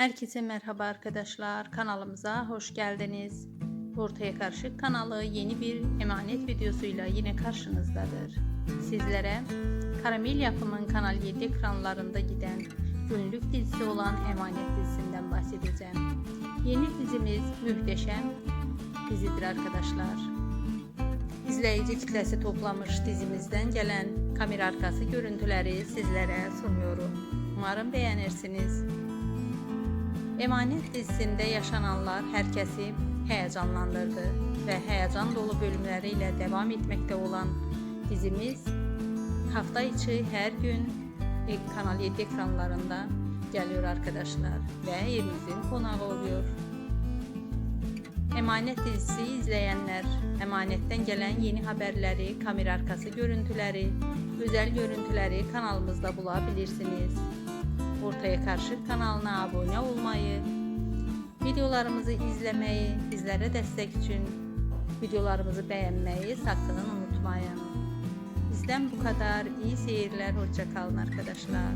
Herkese merhaba arkadaşlar. Kanalımıza hoş geldiniz. Ortaya Karışık kanalı yeni bir emanet videosuyla yine karşınızdadır. Sizlere Karamel yapımın Kanal 7 ekranlarında giden günlük dizisi olan Emanet dizisinden bahsedeceğim. Yeni dizimiz muhteşem dizidir arkadaşlar. İzleyici kitlesi toplamış dizimizden gelen kamera arkası görüntüleri sizlere sunuyorum. Umarım beğenirsiniz. Emanet dizisinde yaşananlar herkesi heyecanlandırdı ve heyecan dolu bölümleriyle devam etmekte olan dizimiz hafta içi her gün e- Kanal 7 ekranlarında geliyor arkadaşlar ve evimizin konağı oluyor. Emanet dizisi izleyenler, Emanet'ten gelen yeni haberleri, kamera arkası görüntüleri, özel görüntüleri kanalımızda bulabilirsiniz. Ortaya Karşı kanalına abone olmayı, videolarımızı izlemeyi, bizlere destek için videolarımızı beğenmeyi sakın unutmayın. Bizden bu kadar. İyi seyirler. Hoşça kalın arkadaşlar.